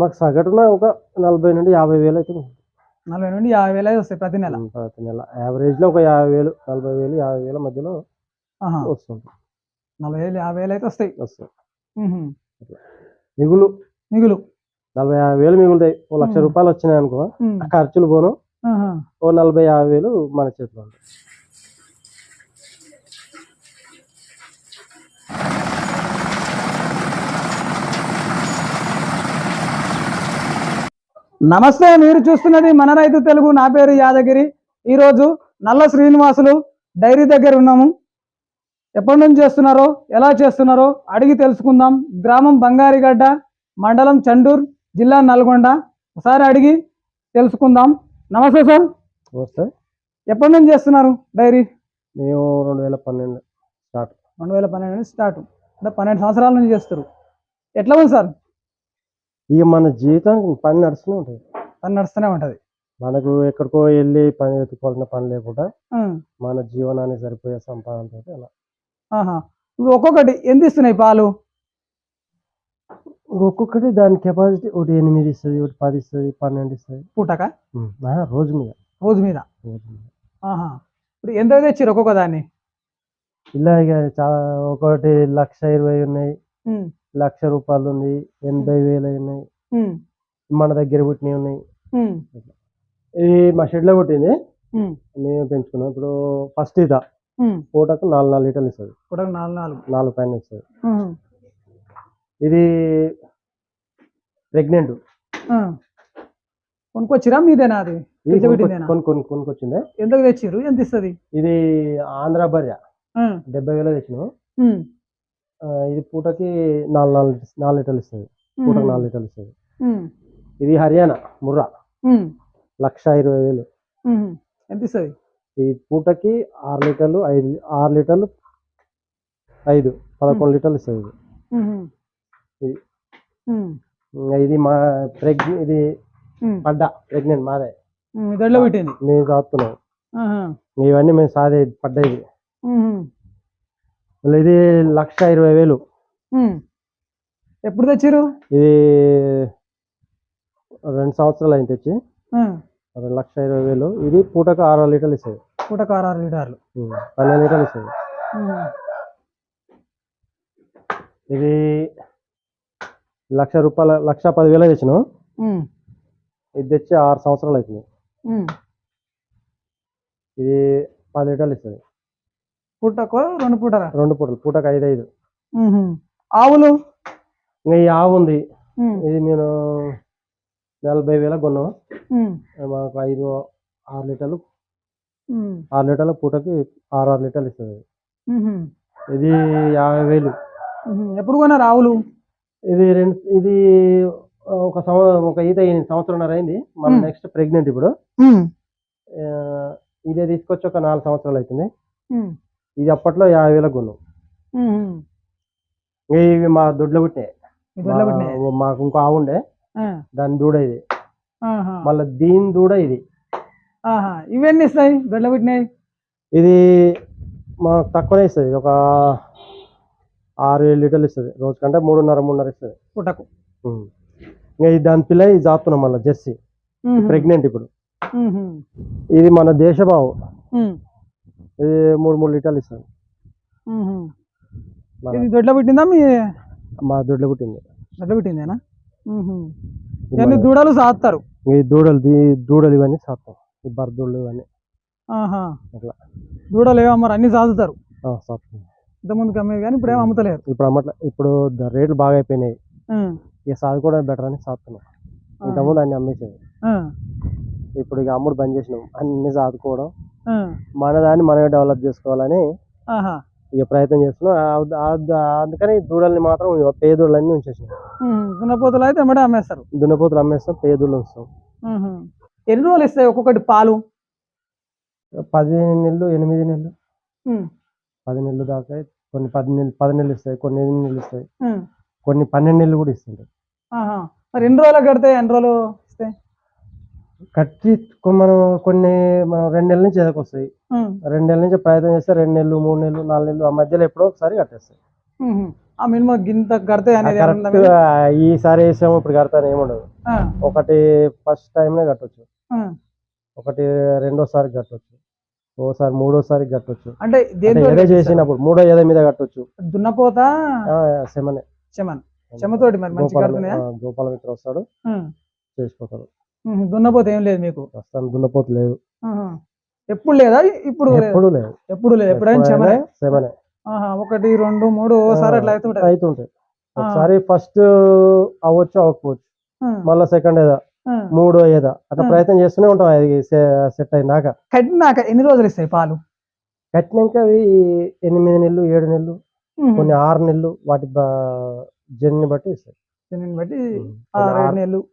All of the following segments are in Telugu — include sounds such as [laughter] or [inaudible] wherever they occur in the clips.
మాకు సగటున ఒక నలభై నుండి యాభై వేలు అయితే. నలభై నుండి యాభై వేలు అయితే వస్తాయి ప్రతి నెల? ప్రతి నెల. యావరేజ్లో ఒక యాభై వేలు నలభై వేలు యాభై వేల మధ్యలో. వస్తుంది. నలభై వేలు యాభై వేలు అయితే వస్తాయి. వస్తుంది మ్హూ. మిగులు మిగులు. నలభై యాభై వేలు మిగులుతాయి. ఓ లక్ష. రూపాయలు వచ్చినాయి అనుకో ఖర్చులు పోను. ఓ నలభై యాభై వేలు మన చేతిలో ఉంటాయి. నమస్తే మీరు చూస్తున్నది మన రైతు తెలుగు. నా పేరు యాదగిరి. ఈరోజు నల్ల శ్రీనివాసులు డైరీ దగ్గర ఉన్నాము. ఎప్పటి నుంచి చేస్తున్నారో ఎలా చేస్తున్నారో అడిగి తెలుసుకుందాం. గ్రామం బంగారిగడ్డ మండలం చండూర్ జిల్లా నల్గొండ. ఒకసారి అడిగి తెలుసుకుందాం. నమస్తే సార్. వస్తే ఎప్పటి నుంచి చేస్తున్నారు డైరీ? మేము రెండు వేల పన్నెండు స్టార్ట్. రెండు వేల పన్నెండు స్టార్ట్. అంటే పన్నెండు సంవత్సరాల నుంచి చేస్తారు ఎట్లా ఉంది సార్? ఇక మన జీవితానికి పని నడుస్తూనే ఉంటుంది. పని నడుస్తూనే ఉంటుంది. మనకు ఎక్కడికో వెళ్ళి పని ఎత్తుకోవాల్సిన పని లేకుండా మన జీవనానికి సరిపోయే సంపాదనతో అలా ఆహా. ఇప్పుడు ఒక్కొక్కటి ఎంత ఇస్తున్నాయి పాలు? ఒక్కొక్కటి దాని కెపాసిటీ ఒకటి ఎనిమిది ఇస్తుంది ఒకటి పది ఇస్తుంది పన్నెండు ఇస్తుంది. పూటక? రోజు మీద. రోజు మీద? రోజు మీద. ఆహా. ఇప్పుడు ఎంత తెచ్చారు ఒక్కొక్క దాన్ని? ఇలా ఇక చాలా ఒకటి లక్ష ఇరవై ఉన్నాయి. లక్ష రూపాయలు ఉంది ఎనభై వేలు ఉన్నాయి మన దగ్గర పుట్టినవి ఉన్నాయి. ఇది మా షెడ్లో పుట్టింది. ఉమ్, మేము పెంచుకున్నాం. ఇప్పుడు ఫస్ట్ ఇద. పూటకు నాలుగు నాలుగు లీటర్లు ఇస్తుంది. పూటకు నాలుగు నాలుగు. నాలుగు పైన ఇస్తుంది. ఇది ప్రెగ్నెంట్. కొనుక్కొచ్చిరా మీదేనా అది? కొనుక్కొచ్చింది. తెచ్చిర్రు? ఎంత ఇస్తుంది? ఇది ఆంధ్ర బర్య డెబ్బై వేలు తెచ్చినాం. ఆ, ఇది పూటకి నాలుగు నాలుగు నాలుగు లీటర్లు ఇస్తుంది. పూటకు నాలుగు లీటర్లు ఇస్తుంది. ఇది హర్యానా ముర్రా. లక్ష ఇరవై వేలు. ఎంత ఇస్తుంది? ఈ పూటకి ఆరు లీటర్లు ఐదు ఆరు లీటర్లు ఐదు పదకొండు లీటర్లు ఇస్తుంది ఇది. ఇది. మా ప్రెగ్ ఇది పడ్డా ప్రెగ్నెంట్ మాదే. మేము. ఆహా. ఇవన్నీ మేము సాదే పడ్డా ఇది. మళ్ళీ ఇది లక్ష ఇరవై వేలు. ఎప్పుడు తెచ్చిర్రు? ఇది రెండు సంవత్సరాలు అయింది తెచ్చి. రెండు లక్ష ఇరవై వేలు. ఇది పూటకు ఆరు లీటర్లు ఇస్తుంది. పూటకు ఆరు ఆరు లీటర్లు. పన్నెండు లీటర్లు ఇస్తుంది. ఉమ్, ఇది లక్ష రూపాయల లక్ష పదివేలు తెచ్చినాం. ఇది తెచ్చి ఆరు సంవత్సరాలు అవుతుంది. ఇది పది లీటర్లు ఇస్తుంది. పూటకు రెండు పూటరా రెండు పూటలు పూటకు ఐదు ఐదు. ఆవులు? ఇంకా ఈ ఆవు ఉంది. ఇది నేను నలభై వేలకు కొన్నాం మాకు ఐదు ఆరు లీటర్లు. ఆరు లీటర్ల పూటకి ఆరు ఆరు లీటర్లు ఇస్తుంది. ఇది యాభై వేలు. ఎప్పుడు కొన్నారు ఆవులు? ఇది రెండు ఇది ఒక సంవత్సరం ఒక ఈత సంవత్సరంన్నర అయింది. మన. నెక్స్ట్ ప్రెగ్నెంట్ ఇప్పుడు. ఇదే తీసుకొచ్చి ఒక నాలుగు సంవత్సరాలు అవుతుంది. ఇది అప్పట్లో యాభై వేలకు కొన్నాం ఇవి మా దొడ్లో పుట్టినాయి మాకు ఇంకో ఆవు ఉండే. దాని దూడ ఇది. మళ్ళీ దీని దూడ ఇది. ఇవన్నీ ఇస్తాయి? దొడ్లో పుట్టినాయి ఇది మాకు తక్కువనే ఇస్తుంది. ఒక ఆరు ఏడు లీటర్లు ఇస్తుంది. రోజు కంటే మూడున్నర మూడున్నర ఇస్తుంది. పుట్టకు. ఇంకా ఇది దాని పిల్ల ఇది జాతున్నాం మళ్ళీ జెర్సీ. ప్రెగ్నెంట్ ఇప్పుడు. ఇది మన దేశబావు. ఉమ్, ఇది మూడు మూడు లీటర్లు. మన- ఇది దొడ్లో పుట్టిందా మీ మా దొడ్లో పుట్టింది. దొడ్లో పుట్టిందేనా? ఇవన్నీ దూడలు సాస్తారు ఈ దూడలు దూడలు ఇవన్నీ సాత్తాం. ఈ బర్దూడలు ఇవన్నీ. అట్లా. దూడలు ఏమో అమ్మరు అన్ని సాదుతారు. ఇంతకుముందుకు అమ్మేవి కానీ ఇప్పుడు ఏమో అమ్ముతలేరు. ఇప్పుడు అమ్మట్ల. ఇప్పుడు రేట్లు బాగా అయిపోయినాయి. ఇక సాదుకోవడం బెటర్ అని సాత్తున్నాం. ఇంతకుముందు అన్ని అమ్మేసేది. ఇప్పుడు ఇక అమ్ముడు బంద్ చేసినాం. అన్ని సాదుకోవడం. ఆ, మన దాన్ని మనమే డెవలప్ చేసుకోవాలని ఇక ప్రయత్నం చేస్తున్నాం. అందుకని దూడల్ని మాత్రం పేదోళ్ళన్నీ ఉంచేసినాం. దున్నపోతులు అయితే ఎమ్మడే అమ్మేస్తారు. దున్నపోతులు అమ్మేస్తాం పేదోళ్ళు ఉంచుతాం. ఎన్ని రోజులు ఇస్తాయి ఒక్కొక్కటి పాలు? పది నెలలు ఎనిమిది నెలలు. పది నెలలు దాకా కొన్ని పది నెలలు పది నెలలు ఇస్తాయి కొన్ని ఎనిమిది నెలలు ఇస్తాయి. కొన్ని పన్నెండు నెలలు కూడా ఇస్తుంటాయి. మరి ఎన్ని రోజులు కడితే ఎన్ని రోజులు? కట్టి మనం కొన్ని మనం రెండు నెలల నుంచి ఎదకొస్తాయి రెండు నెలల నుంచి ప్రయత్నం చేస్తే రెండు నెలలు మూడు నెలలు నాలుగు నెలలు ఆ మధ్యలో ఎప్పుడో ఒకసారి కట్టేస్తాయి. ఆ మినిమం గింత కడితే అనేది? ఈసారి వేసాము ఇప్పుడు కడతాను ఏముండదు ఒకటి ఫస్ట్ టైంనే కట్టొచ్చు. ఒకటి రెండోసారి కట్టొచ్చు. ఓసారి మూడోసారి కట్టొచ్చు. అంటే ఏదో చేసినప్పుడు మూడో ఏదో మీద కట్టొచ్చు. దున్నపోత? మరి మంచి ఆ, గోపాల మిత్ర వస్తాడు. చేసిపోతాడు. దున్నపోత ఏం లేదు మీకు? ప్రస్తుతం దున్నపోతు లేదు. ఎప్పుడు లేదా? ఇప్పుడు లేదు. ఎప్పుడు లేదు. ఎప్పుడు లేదు. ఎప్పుడైనా ఒకటి రెండు మూడు ఓసారి అట్లా అవుతుంటది అవుతుంటాయి. ఒకసారి ఫస్ట్ అవ్వచ్చు అవ్వకపోవచ్చు. మళ్ళీ సెకండ్ ఏదా. మూడో ఏదా. అట్లా. ప్రయత్నం చేస్తూనే ఉంటాం. అది సెట్ అయినాక. కట్టినాక ఎన్ని రోజులు ఇస్తాయి పాలు? కట్టినాక అవి ఎనిమిది నెలలు ఏడు నెలలు. కొన్ని ఆరు నెలలు వాటి జన్ని బట్టి ఇస్తాయి. దీనిని బట్టి ఆరు- నెలలు.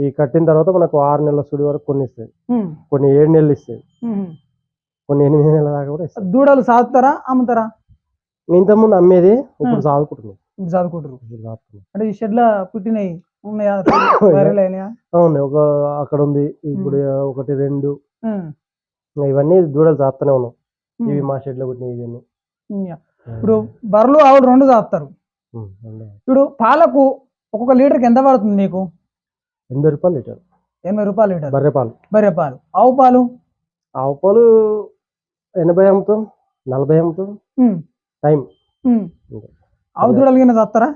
ఈ కట్టిన తర్వాత మనకు ఆరు నెలల సుడి వరకు కొన్ని ఇస్తాయి. కొన్ని ఏడు నెలలు ఇస్తాయి. కొన్ని ఎనిమిది నెలల దాకా కూడా ఇస్తాయి. దూడలు సాగుతారా అమ్ముతారా? ఇంతకుముందు అమ్మేది ఇప్పుడు ఇప్పుడు సాదుతున్నాం. అంటే ఈ షెడ్లో పుట్టినవి ఉన్నాయా. [coughs] అవును ఒక అక్కడ ఉంది ఇప్పుడు ఒకటి రెండు. ఇవన్నీ దూడలు సాత్తూనే ఉన్నాం. ఇవి మా షెడ్లో పుట్టినవి ఇవన్నీ. ఇప్పుడు బర్రెలు ఆవులు రెండు రెండు. ఇప్పుడు పాలకు ఒక్కొక్క లీటర్కి ఎంత పడుతుంది మీకు? ఎనభై రూపాయలు లీటర్. ఎనభై రూపాయలు లీటర్? బర్రె పాలు. బర్రె పాలు. ఆవు పాలు? ఆవు పాలు ఎనభై అమ్ముతాం నలభై అమ్ముతాం. టైం. ఆవు దూడలు కింద చస్తారా.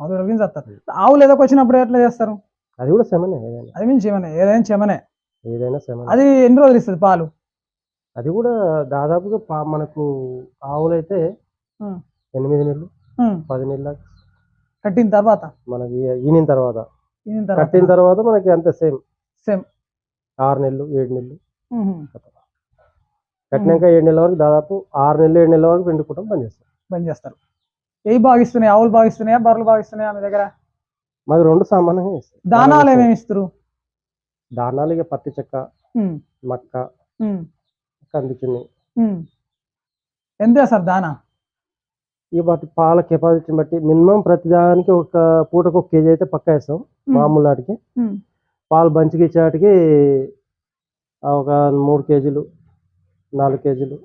ఆవు దూడలు కింద చస్తారు. ఆవులు ఏదో వచ్చినప్పుడు ఎట్లా చేస్తారు? అది కూడా సెమనే ఏదైనా. అది మించి చెమనే ఏదైనా చెమనే ఏదైనా సెమనే. అది ఎన్ని రోజులు ఇస్తుంది పాలు? అది కూడా దాదాపుగా పా- మనకు ఆవులైతే ఎనిమిది నెలలు. పది నెలల కట్టిన తర్వాత? మనకి ఈనిన తర్వాత. కట్టిన తర్వాత మనకి అంతే సేమ్. సేమ్. ఆరు నెలలు ఏడు నెలలు. కట్టినాక ఏడు నెలల వరకు దాదాపు ఆరు నెలలు ఏడు నెలల వరకు పిండుకుంటాం పని చేస్తాం. బంద్ చేస్తారు. ఏవి బాగిస్తున్నాయి? ఆవులు బాగిస్తున్నాయా? బర్రెలు బాగిస్తున్నాయా మీ దగ్గర? మాకు రెండు సామాన్యంగా ఇస్తాయి దానాలు ఏమేమి ఇస్తారు? దానాలు ఇక పత్తి చెక్క మక్క ఉమ్, కంది చిన్ని. ఉమ్. ఎంత వేస్తారు దానా? ఈ వాటి పాల కెపాసిటీని బట్టి మినిమం ప్రతి దానికి ఒక పూటకు ఒక కేజీ అయితే పక్కా వేస్తాం మామూలు వాటికి ఉమ్. పాలు బంచికి ఇచ్చేటికి ఒక మూడు కేజీలు నాలుగు కేజీలు.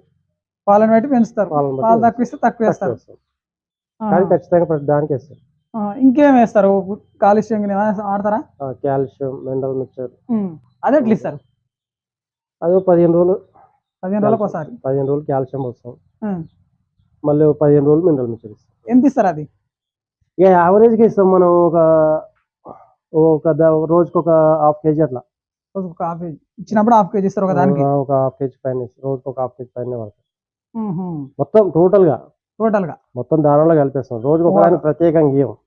పాలను బట్టి పెంచుతారు. పాలు తక్కువ ఇస్తే తక్కువ వేస్తారు. వేస్తాం. కానీ ఖచ్చితంగా దానికి వేస్తాం. ఆ, ఇంకేం వేస్తారు? కాలుష్యం ఆడతారా కాల్షియం మినరల్ మిక్చర్. అది ఎట్లా ఇస్తారు? అది పదిహేను రోజులు. పదిహేను రోజులకు ఒకసారి. పదిహేను రోజులు కాల్షియం వస్తాం. మళ్ళీ పదిహేను రోజులు మినరల్ మిక్చర్ ఇస్తాం ఎంత ఇస్తారు అది? ఇక యావరేజ్గా ఇస్తాం మనం ఒక ఒక రోజుకి ఒక హాఫ్ కేజీ అట్లా. ఒక హాఫ్ కేజీ ఇచ్చినప్పుడు హాఫ్ కేజీ ఇస్తారు ఒక దానికి? ఒక హాఫ్ కేజీ పైన. రోజుకి ఒక హాఫ్ కేజీ పైన పడతాం ఉహు. మొత్తం టోటల్గా. టోటల్గా మొత్తం దానిలో కలిపేస్తాం. రోజుకి ఒక దానికి ప్రత్యేకంగా ఇవ్వం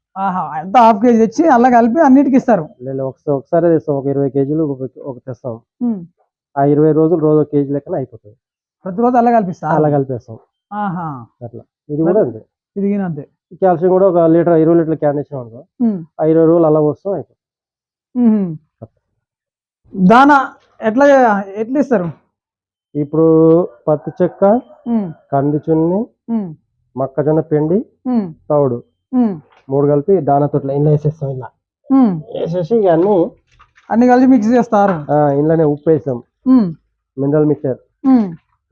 హాఫ్ కేజీ తెచ్చి అలా కలిపి అన్నిటికి ఇస్తారు? లేదు ఒకసారి ఒకసారి తెస్తాం. ఒక ఇరవై కేజీలు ఒక తెస్తాం. ఆ ఇరవై రోజులు రోజు ఒక కేజీ లెక్కన అయిపోతుంది. ప్రతిరోజు అలా కలిపిస్తారు? అలా కలిపేస్తాం. అట్లా ఇది కూడా అంతే ఇది అంతే కాల్షియం కూడా ఒక లీటర్ ఇరవై లీటర్ల క్యాన్ ఇచ్చాం అనుకో ఉమ్. ఆ ఇరవై రోజులు అలా వస్తాం ఉహు. దానా ఎట్లా ఎట్లా ఇస్తారు ఇప్పుడు పత్తి చెక్క. కంది చున్ని. మొక్కజొన్న పిండి ఉమ్. మూడు కలిపి దానా తొట్ల ఇంట్లో వేసేస్తాం ఇలా. వేసేసి ఇక అన్ని అన్ని కలిసి మిక్స్ చేస్తారు ఇంట్లోనే ఉప్పు వేస్తాం. Mineral mixture.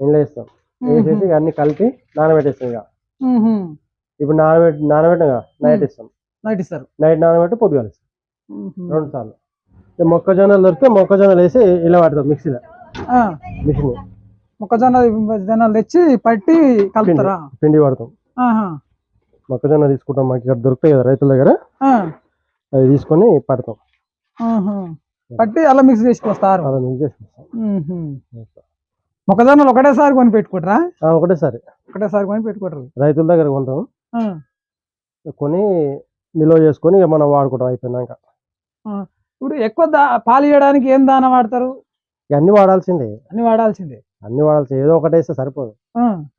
ఇంట్లో వేస్తాం వేసేసి అన్ని కలిపి నానబెట్టేస్తాం ఇక. ఇప్పుడు నానబెట్టి నానబెట్టిన నైట్ ఇస్తాం. నైట్ ఇస్తారు. నైట్ నానబెట్టి పొద్దుగాల ఇస్తాం. రెండు సార్లు. మొక్కజొన్నలు దొరికితే మొక్కజొన్నలు వేసి ఇలా పడతాం మిక్సీలో. మిషన్ మొక్కజొన్న జొన్నలు తెచ్చి పట్టి కలుపుతారా? పిండి పడతాం. మొక్కజొన్న తీసుకుంటాం మాకు ఇక్కడ దొరుకుతాయి కదా రైతుల దగ్గర. అవి తీసుకొని పడతాం. పట్టి అలా మిక్స్ చేసుకొస్తారు. అలా మిక్స్ చేసుకుంటాం ఉహు. మొక్కజొన్నలు ఒకటేసారి కొని పెట్టుకుంటారా ఒకటేసారి. ఒకటేసారి కొని పెట్టుకుంటారు రైతుల దగ్గర కొంటాం. కొని నిల్వ చేసుకొని మనం వాడుకుంటాం అయిపోయినాక. ఇప్పుడు ఎక్కువ పాలు ఇవ్వడానికి ఏం దాన వాడతారు? అన్ని వాడాల్సిందే. అన్ని వాడాల్సిందే. అన్ని వాడాల్సిందే ఏదో ఒకటి వేస్తే సరిపోదు.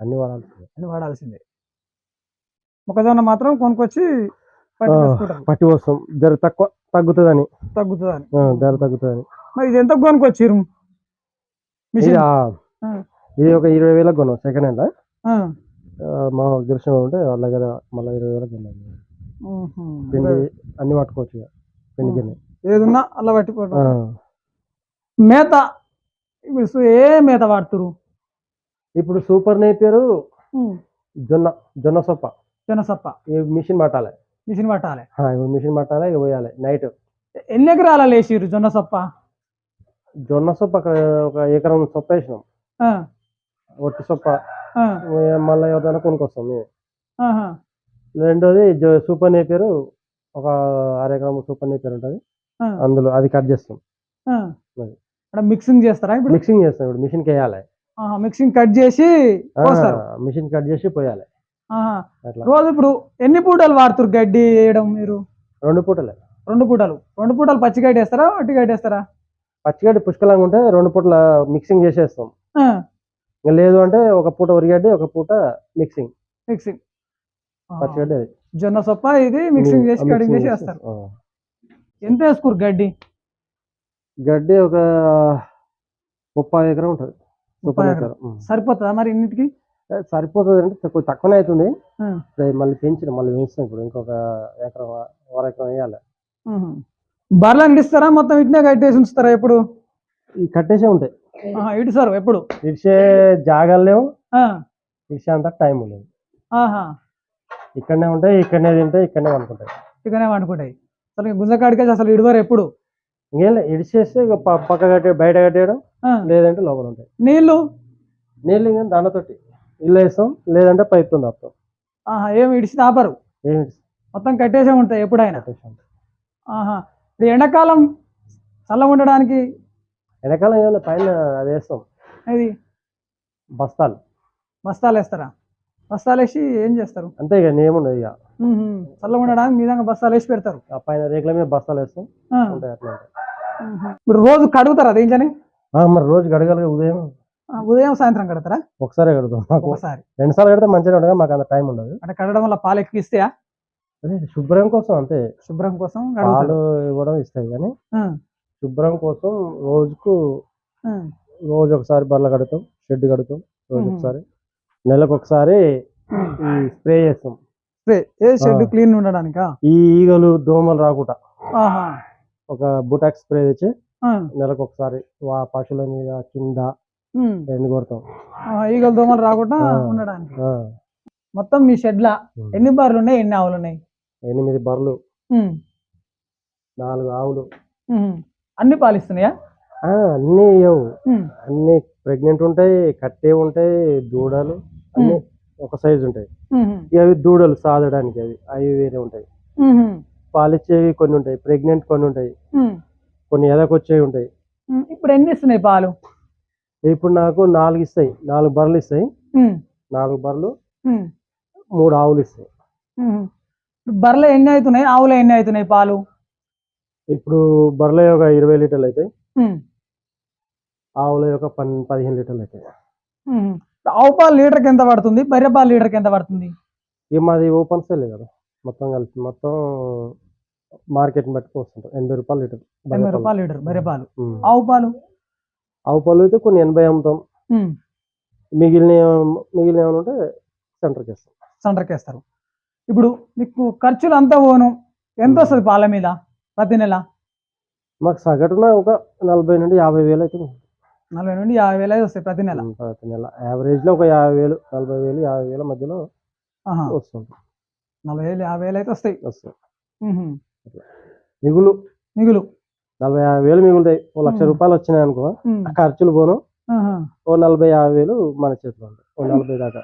అన్ని వాడాల్సిందే. అన్ని వాడాల్సిందే. మొక్కజొన్న మాత్రం కొనుక్కొచ్చి పట్టి వస్తాం ధర తక్కువ తగ్గుతుందని. తగ్గుతుందని. ధర తగ్గుతుందని. మరి ఇది ఎంత కొనుక్కొచ్చిర్రు? ఇది మిషన్. ఇది ఒక ఇరవై వేలకు కొన్నాం సెకండ్ హ్యాండ్. మా దృశ్యం ఉంటే వాళ్ళ దగ్గర మళ్ళీ ఇరవై వేలకు కొన్నాం. పిండి అన్ని పట్టుకోవచ్చు ఇక పిండి గిన్నె ఏదున్నా అలా పట్టుకోవడం. మేత. ఇప్పుడు ఏ మేత వాడుతురు ఇప్పుడు సూపర్ నేపియర్ జొన్న జొన్న సొప్ప. జొన్నసొప్ప ఈ మిషన్ పట్టాలి. మిషన్ పట్టాలి. ఇప్పుడు మిషన్ పట్టాలి ఇక పోయాలి నైట్. ఎన్ని ఎకరాల జొన్నసొప్ప జొన్న సొప్ప అక్కడ ఒక ఎకరం సొప్ప వేసినాం. ఒట్టి సొప్ప. మళ్ళీ ఎవరైనా కొనుక్కొస్తాం మేము. రెండోది సూపర్ నేపేరు ఒక అర ఎకరం సూపర్ నేపేరు ఉంటుంది. అందులో అది కట్ చేస్తాం. మిక్సింగ్ చేస్తారా ఇప్పుడు? మిక్సింగ్ చేస్తాం ఇప్పుడు. మిషన్కి వేయాలి మిక్సింగ్ కట్ చేసి మిషన్ కట్ చేసి పోయాలి. రోజు ఇప్పుడు ఎన్ని పూటలు వాడుతారు గడ్డి వేయడం మీరు? రెండు పూటలే. రెండు పూటలు. రెండు పూటలు పచ్చి గడ్డి వేస్తారా వట్టి గడ్డి వేస్తారా? పచ్చిగడ్డి పుష్కలంగా ఉంటే రెండు పూటల మిక్సింగ్ చేసేస్తాం. ఇంకా లేదు అంటే ఒక పూట ఉరిగడ్డి ఒక పూట మిక్సింగ్ మిక్సింగ్. పచ్చిగడ్డి అది. జొన్న సొప్ప ఇది మిక్సింగ్ చేసి కటింగ్ చేసి వేస్తారు. ఎంత వేసుకోరు గడ్డి? గడ్డి ఒక ముప్పై ఎకరం ఉంటుంది. ముప్పై ఎకరం. సరిపోతుందా మరి ఇన్నిటికి? సరిపోతుంది అంటే తక్కువ తక్కువనే అవుతుంది. ఇప్పుడు మళ్ళీ పెంచిన మళ్ళీ పెంచుతాం ఇప్పుడు. ఇంకొక ఎకరం అర ఎకరం వేయాలి. ఆహా. బర్రెలను ఇస్తారా? మొత్తం ఇట్నే కట్టేసి ఉంచుతారా ఎప్పుడు ఈ కట్టేసే ఉంటాయి. ఆహా, ఇడుస్తారు ఎప్పుడు? ఇడిచే జాగాలు లేవు. ఆ, ఇడిచే అంత టైం లేదు. ఇక్కడనే ఉంటాయి ఇక్కడనే తింటాయి ఇక్కడనే వండుకుంటాయి. చికెనే వండుకుంటాయి. అసలు గుంజకాడికేసి అసలు ఇడువరు ఎప్పుడు? ఇంకేం ఇడిచేస్తే పక్క కట్టే బయట కట్టేయడం లేదంటే లోపల ఉంటాయి. నీళ్ళు? నీళ్ళు ఇంకా దానితోటి ఇల్లు వేస్తాం లేదంటే పైప్ ఆపుతాం ఏమి ఇడిచి తాపరు? ఏమి మొత్తం కట్టేసే ఉంటాయి ఎప్పుడైనా. ఆహా. ఇప్పుడు ఎండాకాలం చల్లగా ఉండడానికి వెనకాల ఏమైనా పైన అది? వేస్తాం ఇది బస్తాలు. బస్తాలు వేస్తారా బస్తాలు వేసి ఏం చేస్తారు? అంతే ఇక ఏముండదు ఇక. ఉహు, చల్లగా ఉండడానికి మీ విధంగా బస్తాలు వేసి పెడతారు. ఆ పైన రేకుల మీద బస్తాలు వేస్తాం. ఉంటాయి అట్లా. ఇప్పుడు రోజు కడుగుతారా ఆ, మరి రోజు గడగలగా ఉదయం. ఉదయం సాయంత్రం కడతారా? ఒకసారి కడతాం ఒకసారి. రెండు సార్లు కడితే మంచిగా ఉండగా మాకు అంత టైం ఉండదు. అంటే కడగడం వల్ల పాలు ఎక్కువ ఇస్తాయా? అదే శుభ్రం కోసం అంతే. శుభ్రం కోసం పాలు ఇవ్వడం ఇస్తాయి కానీ శుభ్రం కోసం రోజుకు రోజు ఒకసారి బర్రెలు కడతాం షెడ్ కడతాం రోజు. ఒకసారి నెలకు ఒకసారి. ఈ స్ప్రే చేస్తాం స్ప్రే ఏ షెడ్. క్లీన్ ఉండడానికా ఈ ఈగలు దోమలు రాకుండా ఒక బుటాక్ స్ప్రే తెచ్చి నెలకు ఒకసారి పశువుల మీద కింద. ఎండు కొడతాం ఈగలు దోమలు రాకుండా. ఉండడానికి. మొత్తం మీ షెడ్ల మ్మ్. ఎన్ని బార్లు ఉన్నాయి ఎన్ని ఆవులు ఉన్నాయి ఎనిమిది బర్రెలు నాలుగు ఆవులు. అన్ని పాలిస్తున్నాయా? అన్నీ ఇవ్వవు అన్ని ప్రెగ్నెంట్ ఉంటాయి కట్టే ఉంటాయి దూడలు అన్ని ఒక సైజు ఉంటాయి. అవి దూడలు సాదడానికి అవి అవి వేరే ఉంటాయి. పాలిచ్చేవి కొన్ని ఉంటాయి ప్రెగ్నెంట్ కొన్ని ఉంటాయి. కొన్ని ఎదకొచ్చేవి ఉంటాయి. ఇప్పుడు ఎన్ని ఇస్తున్నాయి పాలు? ఇప్పుడు నాకు నాలుగు ఇస్తాయి నాలుగు బర్రెలు ఇస్తాయి. నాలుగు బర్రెలు మూడు ఆవులు ఇస్తాయి. బర్రెలు ఎన్ని అవుతున్నాయి ఆవులు ఎన్ని అవుతున్నాయి పాలు? ఇప్పుడు బర్రెల ఒక ఇరవై లీటర్లు అవుతాయి ఉమ్, ఆవుల యొక్క పన్ పదిహేను లీటర్లు అవుతాయి ఉమ్. ఆవు పాలు లీటర్కి ఎంత పడుతుంది? బర్రె పాలు లీటర్కి ఎంత పడుతుంది? ఇక మాది ఓపెన్ సేల్ కదా. మొత్తం కలిసి మొత్తం మార్కెట్ బట్టి వస్తుంటాం ఎనభై రూపాయలు లీటర్ ఎనభై. రూపాయలు లీటర్ బర్రె పాలు. ఆవు పాలు? ఆవు పాలు అయితే కొన్ని ఎనభై అమ్ముతాం. మిగిలిన మిగిలిన ఏమైనా ఉంటే సెంటర్కి ఇస్తాం సెంటర్కి వేస్తారు ఇప్పుడు మీకు ఖర్చులు అంతా పోను. ఎంత వస్తుంది పాల మీద? ప్రతి నెల? మాకు సగటున ఒక నలభై నుండి యాభై వేలు అయితే నలభై నుండి యాభై వేలు అయితే వస్తాయి ప్రతి నెల? ప్రతి నెల. యావరేజ్లో ఒక యాభై వేలు నలభై వేలు యాభై వేల మధ్యలో. వస్తుంది నలభై వేలు యాభై వేలు అయితే వస్తాయి. వస్తుంది ఉహు. మిగులు? మిగులు. నలభై యాభై వేలు మిగులుతాయి. ఓ లక్ష. రూపాయలు వచ్చినాయి అనుకో ఖర్చులు పోను. ఓ నలభై యాభై వేలు మన చేతిలో ఓ నలభై దాకా.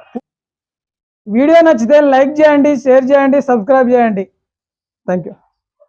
వీడియో నచ్చితే లైక్ చేయండి షేర్ చేయండి సబ్స్క్రైబ్ చేయండి. Thank you